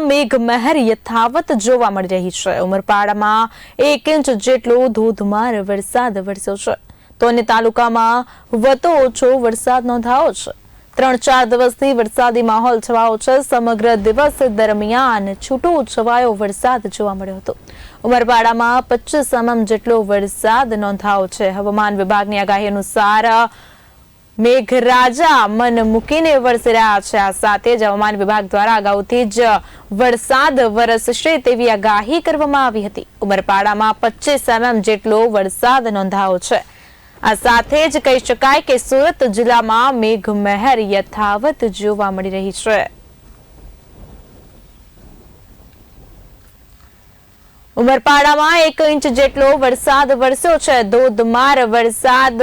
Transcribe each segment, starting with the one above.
જિલ્લામાં મેઘમહેર યથાવત જોવા મળી રહી છે. ઉમરપાડામાં એક ઇંચ જેટલો ધોધમાર વરસાદ વરસ્યો છે. તો અન્ય તાલુકામાં વતો ઓછો વરસાદ નોંધાયો છે. ત્રણ ચાર દિવસથી વરસાદી માહોલ છવાયો છે. સમગ્ર દિવસ દરમિયાન છૂટો છવાયો વરસાદ જોવા મળ્યો હતો. ઉમરપાડામાં પચીસ એમએમ જેટલો વરસાદ નોંધાયો છે. હવામાન વિભાગની આગાહી અનુસાર મેઘરાજા મન મૂકીને વરસી રહ્યા છે. આ સાથે જ હવામાન વિભાગ દ્વારા અગાઉથી જ વરસાદ વરસશે તેવી આગાહી કરવામાં આવી હતી. ઉમરપાડામાં પચીસ એમએમ જેટલો વરસાદ નોંધાયો છે. આ સાથે જ કહી શકાય કે સુરત જિલ્લામાં મેઘમહેર યથાવત જોવા મળી રહી છે. ઉમરપાડામાં એક ઇંચ જેટલો વરસાદ વરસ્યો છે. ધોધમાર વરસાદ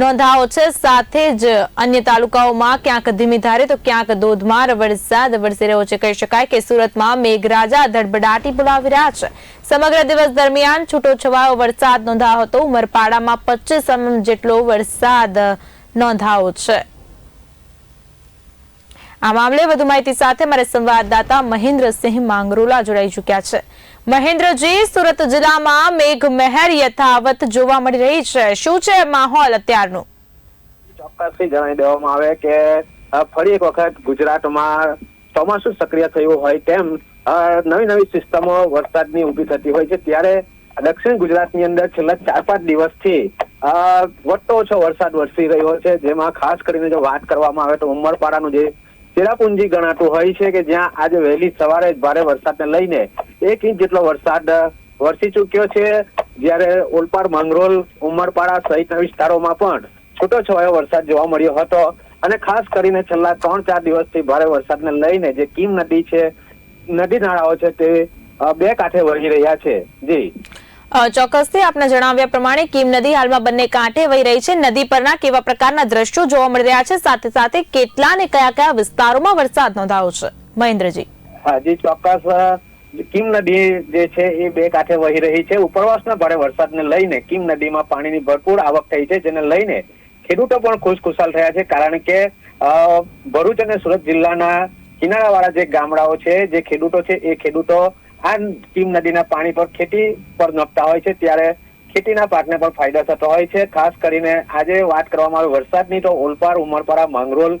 નોંધાયો છે. સાથે જ અન્ય તાલુકાઓમાં ક્યાંક ધીમી ધારે તો ક્યાંક ધોધમાર વરસાદ વરસી રહ્યો છે. કહી શકાય કે સુરતમાં મેઘરાજા ધડબડાટી બોલાવી રહ્યા છે. સમગ્ર દિવસ દરમિયાન છૂટો છવાયો વરસાદ નોંધાયો હતો. ઉમરપાડામાં પચીસ એમએમ જેટલો વરસાદ નોંધાયો છે. આ મામલે વધુ માહિતી સાથે મારા સંવાદદાતા મહેન્દ્રસિંહ માંગરોલા જોડાઈ ચુક્યા છે. મહેન્દ્રજી, સુરત જિલ્લામાં મેઘ મહેર યથાવત જોવા મળી રહી છે. શું છે માહોલ અત્યારનું? ચોક્કસથી જણાવી દેવામાં આવે કે ફરી એક વખત ગુજરાતમાં ચોમાસું સક્રિય થયું હોય તેમ નવી નવી સિસ્ટમો વરસાદની ઊભી થતી હોય છે. ત્યારે દક્ષિણ ગુજરાતની અંદર છેલ્લા ચાર પાંચ દિવસથી વટ્ટો ઓછો વરસાદ વરસી રહ્યો છે. જેમાં ખાસ કરીને જો વાત કરવામાં આવે તો ઉમરપાડાનું જે ચેરાપુંજી ગણાતું હોય છે કે જ્યાં આજે વહેલી સવારે ભારે વરસાદને લઈને એક ઇંચ જેટલો વરસાદ વરસી ચૂક્યો છે. જ્યારે ઓલપાડ, માંગરોલ, ઉમરપાડા સહિતના વિસ્તારોમાં પણ છૂટો છવાયો વરસાદ જોવા મળ્યો હતો. અને ખાસ કરીને છેલ્લા ત્રણ ચાર દિવસથી ભારે વરસાદને લઈને જે કીમ નદી છે, નદી નાળાઓ છે તે બે કાંઠે વહી રહ્યા છે. જી. ચોક્કસથી આપના જણાવ્યા પ્રમાણે કીમ નદી હાલમાં બંને કાંઠે વહી રહી છે. નદી પરના કેવા પ્રકારના દ્રશ્યો જોવા મળી રહ્યા છે? સાથે સાથે કેટલા ને કયા કયા વિસ્તારોમાં વરસાદ નોંધાયો છે? મહેન્દ્રજી. હાજી, ચોક્કસ કીમ નદી જે છે એ બે કાંઠે વહી રહી છે. ઉપરવાસના ભારે વરસાદને લઈને કીમ નદીમાં પાણીની ભરપૂર આવક થઈ છે, જેને લઈને ખેડૂતો પણ ખુશખુશાલ થયા છે. કારણ કે ભરૂચ અને સુરત જિલ્લાના કિનારાવાળા જે ગામડાઓ છે, જે ખેડૂતો છે, એ ખેડૂતો આ કીમ નદીના પાણી પર ખેતી પર નપતા હોય છે. ત્યારે ખેતીના પાકને પણ ફાયદો થતો હોય છે. ખાસ કરીને આજે વાત કરવામાં આવે વરસાદની તો ઓલપાડ ઉમરપાડા માંગરોલ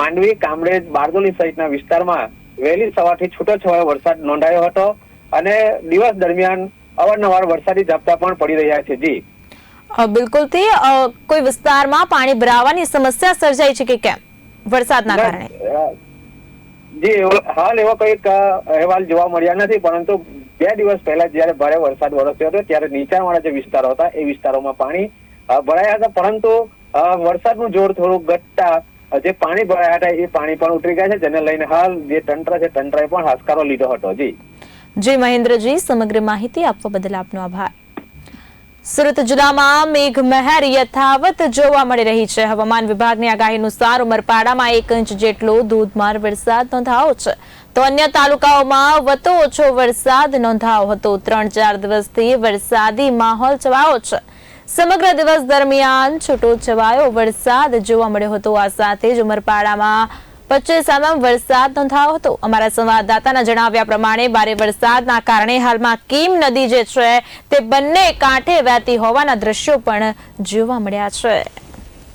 માંડવી કામરેજ બારદોલી સહિતના વિસ્તારમાં વહેલી સવારથી છૂટોછવાયો વરસાદ નોંધાયો હતો અને દિવસ દરમિયાન અવારનવાર વરસાદી ઝાપટા પણ પડી રહ્યા છે. જી. બિલકુલ. બિલકુલથી કોઈ વિસ્તારમાં પાણી ભરાવાની સમસ્યા સર્જાઈ છે કે કેમ? વરસાદના કારણે. જી હાલ એવા કંઈક અહેવાલ જોવા મળ્યા નથી, પરંતુ બે દિવસ પહેલા જયારે ભારે વરસાદ વરસ્યો હતો, ત્યારે નીચાણવાળા જે વિસ્તારો હતા, એ વિસ્તારોમાં પાણી ભરાયા હતા, પરંતુ વરસાદનું જોર થોડું ઘટતા જે પાણી ભરાયા હતા, એ પાણી પણ ઉતરી ગયા છે, જેને લઈને હાલ જે તંત્ર છે, તંત્રએ પણ હાશકારો લીધો હતો, જી. જી, મહેન્દ્રજી, સમગ્ર માહિતી આપવા બદલ આપનો આભાર. સુરત જિલ્લામાં મેઘમહેર યથાવત જોવા મળી રહી છે. હવામાન વિભાગની આગાહી અનુસાર ઉમરપાડામાં એક ઇંચ જેટલો ધોધમાર વરસાદ નોંધાયો છે. તો અન્ય તાલુકાઓમાં વતો ઓછો વરસાદ નોંધાયો હતો. ત્રણ ચાર દિવસથી વરસાદી માહોલ છવાયો છે. સમગ્ર દિવસ દરમિયાન છૂટો છવાયો વરસાદ જોવા મળ્યો હતો. આ સાથે જ ઉમરપાડામાં પચીસ સામામ વરસાદ નોંધાયો હતો. અમારા સંવાદદાતાના જણાવ્યા પ્રમાણે ભારે વરસાદના કારણે હાલમાં કીમ નદી જે છે તે બંને કાંઠે વહેતી હોવાના દ્રશ્યો પણ જોવા મળ્યા છે.